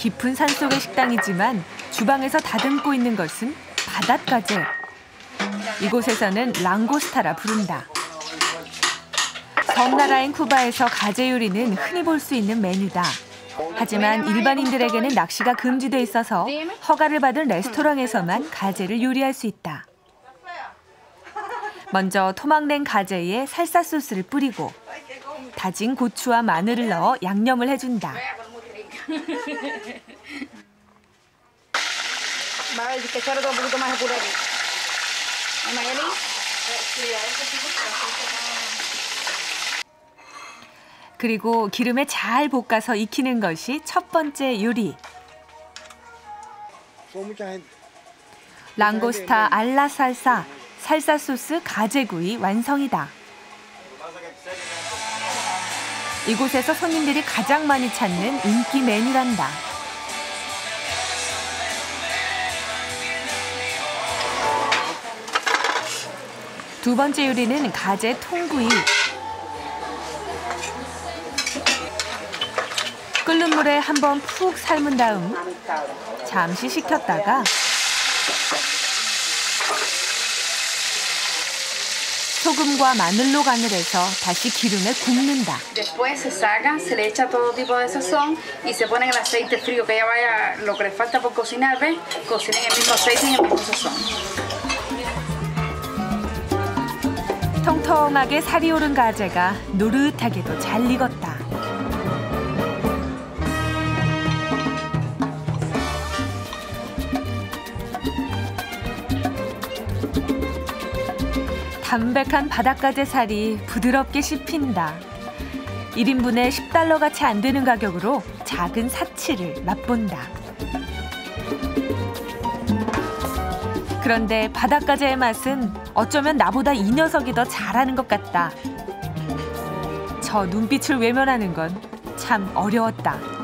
깊은 산속의 식당이지만 주방에서 다듬고 있는 것은 바닷가재. 이곳에서는 랑고스타라 부른다. 섬나라인 쿠바에서 가재 요리는 흔히 볼 수 있는 메뉴다. 하지만 일반인들에게는 낚시가 금지돼 있어서 허가를 받은 레스토랑에서만 가재를 요리할 수 있다. 먼저 토막낸 가재에 살사 소스를 뿌리고 다진 고추와 마늘을 넣어 양념을 해준다. Va a ver, que echar otro poquito más de puré aquí. ¿Eh, Mayeli? 그리고 기름에 잘 볶아서 익히는 것이 첫 번째 요리. 랑고스타 알라 살사, 살사 소스 가재구이 완성이다. 이곳에서 손님들이 가장 많이 찾는 인기 메뉴란다. 두 번째 요리는 가재 통구이. 끓는 물에 한번 푹 삶은 다음 잠시 식혔다가 소금과 마늘로 간을 해서 다시 기름에 굽는다. Después se saca, se le echa todo tipo de sazón y se pone el aceite frío que ya vaya lo que le falta por cocinar, ¿ves? Cocina en el mismo aceite y en el mismo sazón. 통통하게 살이 오른 가재가 노릇하게도 잘 익었다. 담백한 바닷가재 살이 부드럽게 씹힌다. 1인분에 10달러 가치 안 되는 가격으로 작은 사치를 맛본다. 그런데 바닷가재의 맛은 어쩌면 나보다 이 녀석이 더 잘하는 것 같다. 저 눈빛을 외면하는 건 참 어려웠다.